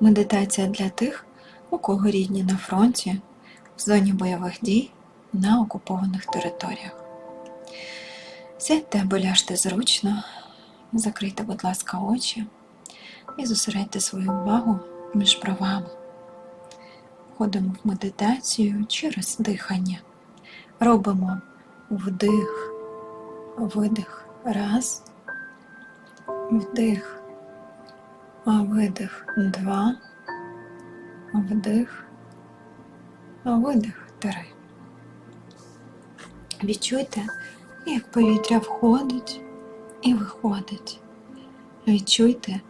Медитація для тих, у кого рідні на фронті, в зоні бойових дій на окупованих територіях. Сядьте або ляжте зручно, закрийте, будь ласка, очі і зосередьте свою увагу між бровами. Входимо в медитацію через дихання. Робимо вдих, видих. Раз. Вдих. Видих. Два. Вдих. Видих. Три. Відчуйте, як повітря входить і виходить. Відчуйте,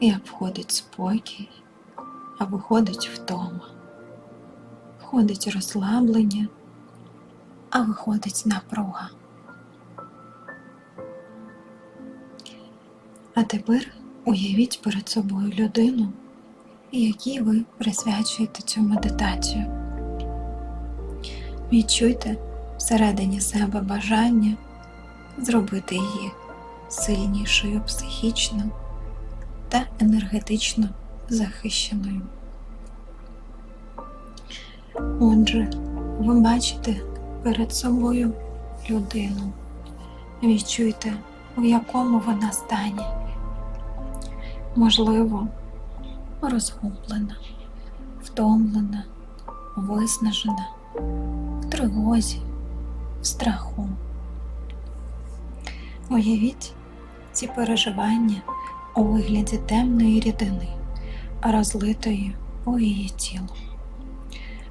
як входить спокій, а виходить втома. Входить розслаблення, а виходить напруга. А тепер уявіть перед собою людину, якій ви присвячуєте цю медитацію. Відчуйте всередині себе бажання зробити її сильнішою психічно та енергетично захищеною. Отже, ви бачите перед собою людину. Відчуйте, у якому вона стані. Можливо, розгублена, втомлена, виснажена, в тривозі, в страху. Уявіть ці переживання у вигляді темної рідини, розлитої у її тіло.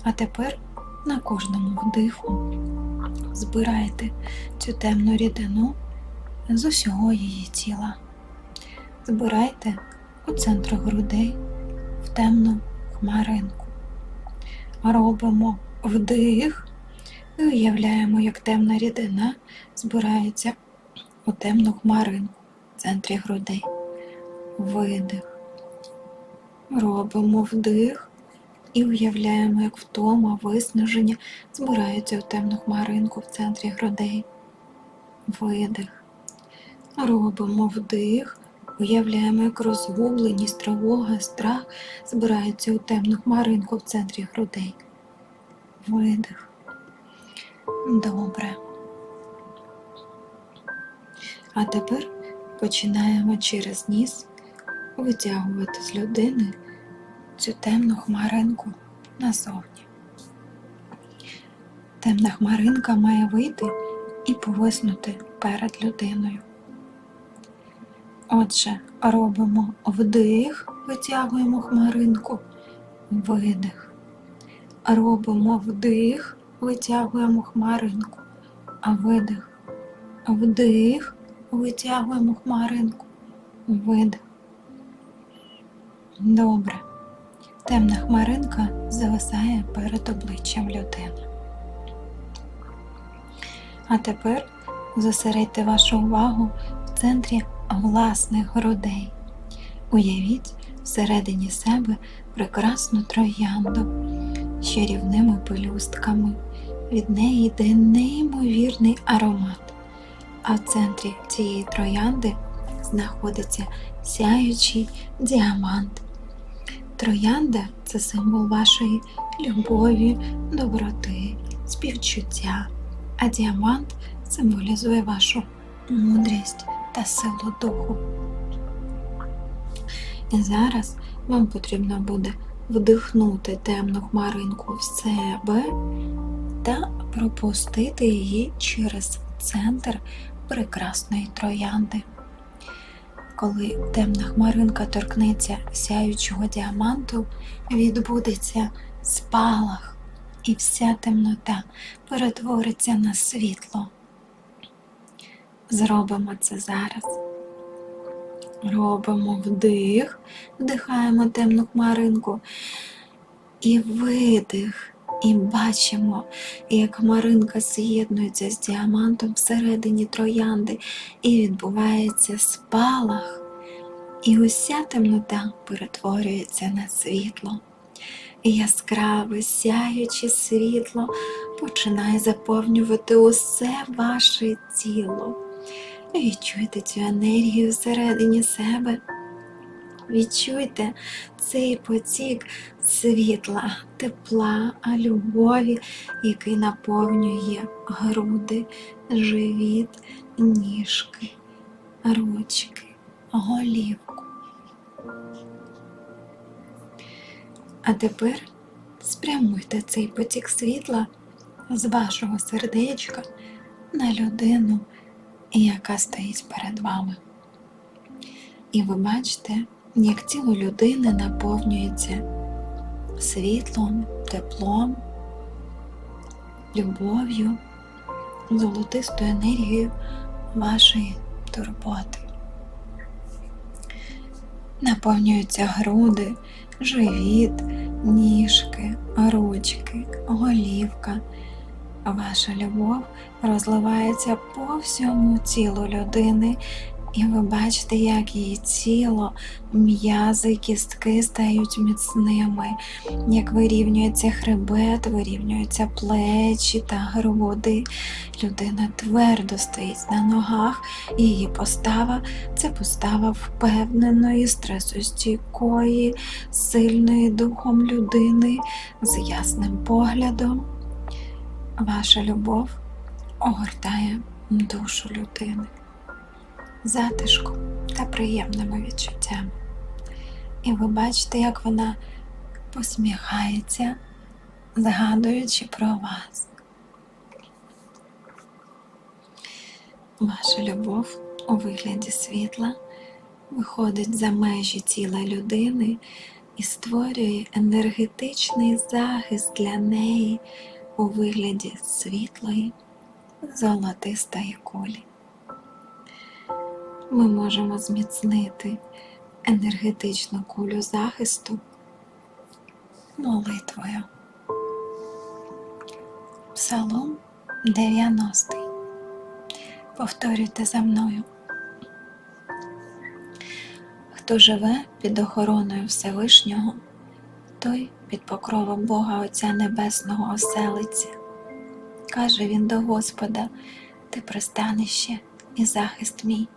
А тепер на кожному вдиху збирайте цю темну рідину з усього її тіла. Збирайте у центру грудей в темну хмаринку. Робимо вдих і уявляємо, як темна рідина збирається у темну хмаринку в центрі грудей. Видих. Робимо вдих і уявляємо, як втома, виснаження збираються у темну хмаринку в центрі грудей. Видих. Робимо вдих, уявляємо, як розгубленість, тривога, страх збираються у темну хмаринку в центрі грудей. Видих. Добре. А тепер починаємо через ніс витягувати з людини цю темну хмаринку назовні. Темна хмаринка має вийти і повиснути перед людиною. Отже, робимо вдих, витягуємо хмаринку, видих. Робимо вдих, витягуємо хмаринку, а видих. Вдих, витягуємо хмаринку, видих. Добре. Темна хмаринка зависає перед обличчям людини. А тепер зосередьте вашу увагу в центрі власних грудей. Уявіть всередині себе прекрасну троянду з чарівними пелюстками. Від неї йде неймовірний аромат. А в центрі цієї троянди знаходиться сяючий діамант. Троянда це символ вашої любові, доброти, співчуття, а діамант символізує вашу мудрість та силу духу. І зараз вам потрібно буде вдихнути темну хмаринку в себе та пропустити її через центр прекрасної троянди. Коли темна хмаринка торкнеться сяючого діаманту, відбудеться спалах, і вся темнота перетвориться на світло. Зробимо це зараз. Робимо вдих, вдихаємо темну хмаринку і видих. І бачимо, як хмаринка з'єднується з діамантом всередині троянди, і відбувається спалах, і уся темнота перетворюється на світло. І яскраве, сяюче світло починає заповнювати усе ваше тіло. Відчуйте цю енергію всередині себе. Відчуйте цей потік світла, тепла, любові, який наповнює груди, живіт, ніжки, ручки, голівку. А тепер спрямуйте цей потік світла з вашого сердечка на людину, яка стоїть перед вами. І ви бачите, як тіло людини наповнюється світлом, теплом, любов'ю, золотистою енергією вашої турботи. Наповнюються груди, живіт, ніжки, ручки, голівка. Ваша любов розливається по всьому тілу людини, і ви бачите, як її тіло, м'язи, кістки стають міцними, як вирівнюється хребет, вирівнюються плечі та груди. Людина твердо стоїть на ногах, і її постава це постава впевненої, стресостійкої, сильної духом людини з ясним поглядом. Ваша любов огортає душу людини затишком та приємними відчуттями. І ви бачите, як вона посміхається, згадуючи про вас. Ваша любов у вигляді світла виходить за межі тіла людини і створює енергетичний захист для неї у вигляді світлої, золотистої кулі ми можемо зміцнити енергетичну кулю захисту молитвою. Псалом 90. Повторюйте за мною. Хто живе під охороною Всевишнього, той під покровом Бога Отця Небесного оселиться. Каже він до Господа, ти пристанище і захист мій.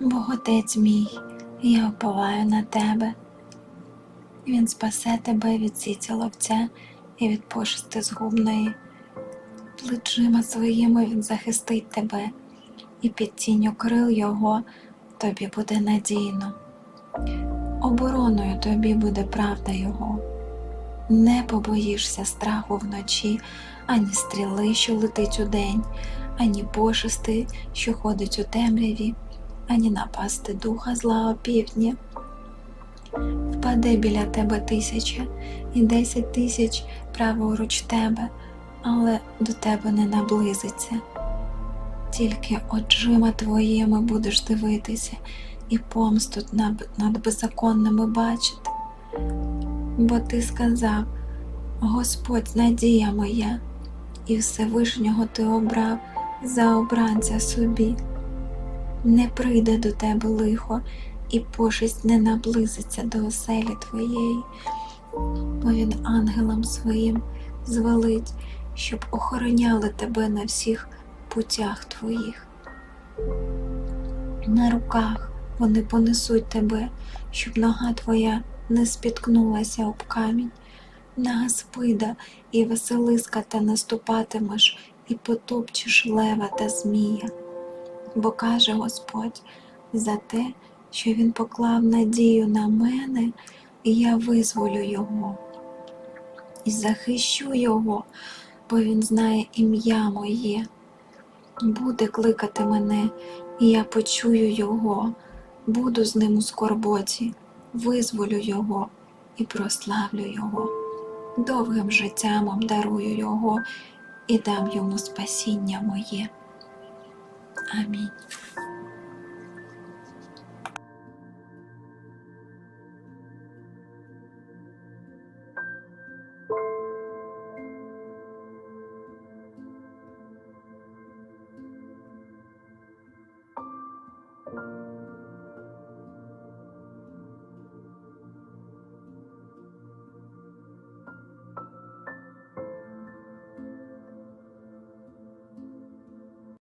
Боготець мій, я оповаю на тебе. Він спасе тебе від сіті ловця і від пошести згубної. Плечима своїми він захистить тебе, і під тінню крил його тобі буде надійно. Обороною тобі буде правда Його. Не побоїшся страху вночі, ані стріли, що летить удень, ані пошести, що ходить у темряві ані напасти духа зла опівдні. Впаде біля тебе тисяча і десять тисяч праворуч тебе, але до тебе не наблизиться. Тільки очима твоїми будеш дивитися і помсту над беззаконними бачити. Бо ти сказав, Господь надія моя, і Всевишнього ти обрав за обранця собі не прийде до тебе лихо, і пошесть не наблизиться до оселі твоєї, бо він ангелам своїм звелить, щоб охороняли тебе на всіх путях твоїх. На руках вони понесуть тебе, щоб нога твоя не спіткнулася об камінь. На Гаспида і Василиска та наступатимеш, і потопчеш лева та змія бо каже Господь за те, що Він поклав надію на мене, і я визволю Його і захищу Його, бо Він знає ім'я моє. Буде кликати мене, і я почую Його, буду з ним у скорботі, визволю Його і прославлю Його. Довгим життям обдарую Його і дам йому спасіння моє. Амінь.